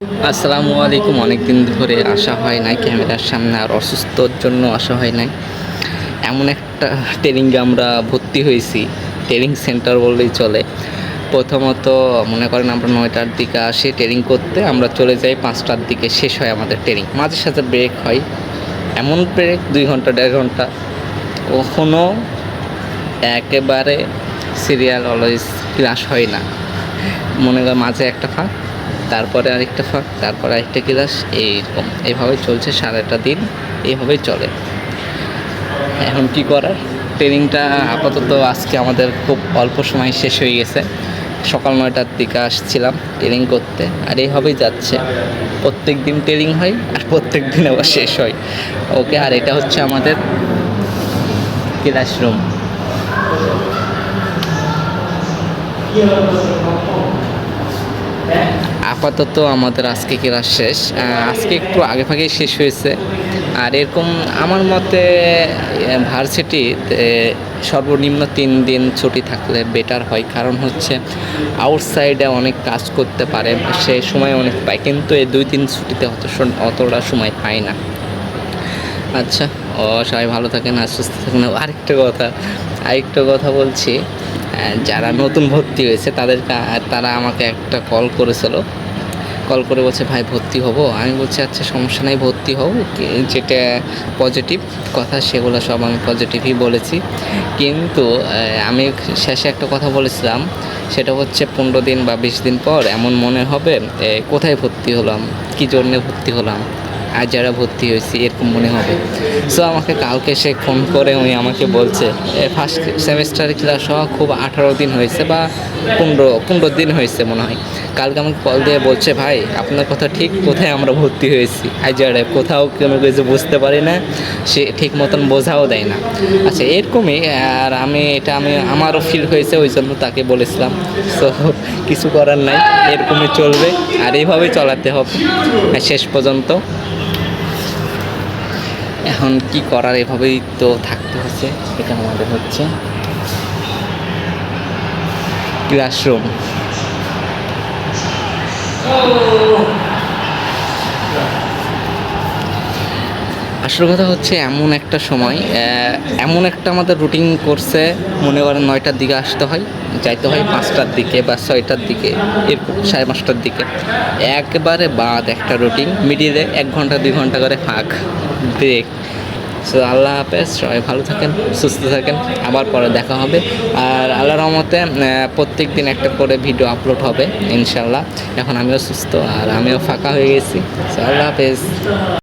আসসালামু আলাইকুম। অনেক দিন ধরে আসা হয় নাই, ক্যামেরার সামনে আর অসুস্থর জন্য আসা হয় নাই। এমন একটা ট্রেনিংয়ে আমরা ভর্তি হয়েছি, ট্রেনিং সেন্টার বললেই চলে। প্রথমত মনে করেন আমরা নয়টার দিকে আসি ট্রেনিং করতে, আমরা চলে যাই পাঁচটার দিকে, শেষ হয় আমাদের ট্রেনিং। মাঝে সাঝে ব্রেক হয়, এমন ব্রেক দুই ঘণ্টা, দেড় ঘণ্টা। কখনো একেবারে সিরিয়াল অলওয়েজ ক্লাস হয় না। মনে কর মাঝে একটা ফাঁক তারপরে আরেকটা ফাঁক, তারপরে আরেকটা ক্লাস, এইরকম। এইভাবে চলছে সারাটা দিন এইভাবেই চলে। এখন কি করার? ট্রেনিংটা আপাতত আজকে আমাদের খুব অল্প সময় শেষ হয়ে গেছে। সকাল নয়টার দিকে আসছিলাম ট্রেনিং করতে, আর এইভাবেই যাচ্ছে। প্রত্যেক দিন ট্রেনিং হয়, আর প্রত্যেক দিন আবার শেষ হয়। ওকে, আর এটা হচ্ছে আমাদের ক্লাসরুম। আপাতত আমাদের আজকে ক্লাস শেষ। আজকে একটু আগে ভাগেই শেষ হয়েছে। আর এরকম আমার মতে ভার্সিটিতে সর্বনিম্ন তিন দিন ছুটি থাকলে বেটার হয়। কারণ হচ্ছে আউটসাইডে অনেক কাজ করতে পারে, সে সময় অনেক পায়। কিন্তু এই দুই তিন ছুটিতে অত অতটা সময় পায় না। আচ্ছা ও সবাই ভালো থাকেন, আর সুস্থ থাকেন। আরেকটা কথা আরেকটা কথা বলছি। যারা নতুন ভর্তি হয়েছে তাদের তারা আমাকে একটা কল করেছিল। কল করে বলছে, ভাই, ভর্তি হব? আমি বলছি আচ্ছা সমস্যা নাই, ভর্তি কি- যেটা পজিটিভ কথা, সেগুলো সব আমি পজিটিভই বলেছি। কিন্তু আমি শেষে একটা কথা বলেছিলাম, সেটা হচ্ছে পনেরো দিন বা বিশ দিন পর এমন মনে হবে কোথায় ভর্তি হলাম? কী জন্যে ভর্তি হলাম? আর যারা ভর্তি হয়েছি, এরকম মনে হবে। সো আমাকে কালকে সে ফোন করে, উনি আমাকে বলছে ফার্স্ট সেমিস্টারের ক্লাস হওয়া খুব আঠারো দিন হয়েছে বা পনেরো পনেরো দিন হয়েছে মনে হয়। কালকে আমাকে কল দিয়ে বলছে, ভাই, আপনার কথা ঠিক কোথায় আমরা ভর্তি হয়েছি? আইজারে কোথাও কোনো কিছু বুঝতে পারি না, সে ঠিক মতন বোঝাও দেয় না। আচ্ছা এরকমই, আর আমি, এটা আমি, আমারও ফিল হয়েছে, ওই জন্য তাকে বলেছিলাম। সো কিছু করার নাই, এরকমই চলবে, আর এইভাবেই চলাতে হবে শেষ পর্যন্ত। এখন কি করার এভাবেই তো থাকতে হচ্ছে এটা আমাদের হচ্ছে ক্লাসরুম আসল কথা হচ্ছে এমন একটা সময় এমন একটা আমাদের রুটিন করছে মনে করেন নয়টার দিকে আসতে হয়, যাইতে হয় পাঁচটার দিকে বা ছয়টার দিকে, এরকম সাড়ে পাঁচটার দিকে। একবারে বাদ একটা রুটিন মিডিলে এক ঘণ্টা, দুই ঘণ্টা করে ফাঁক। ব্রেক। সো আল্লাহ হাফেজ, সবাই ভালো থাকেন, সুস্থ থাকেন, আবার পরে দেখা হবে। আর আল্লাহ রহমতে প্রত্যেক দিন একটা করে ভিডিও আপলোড হবে ইনশাল্লাহ এখন আমিও সুস্থ, আর আমিও ফাঁকা হয়ে গেছি। সো আল্লাহ হাফেজ।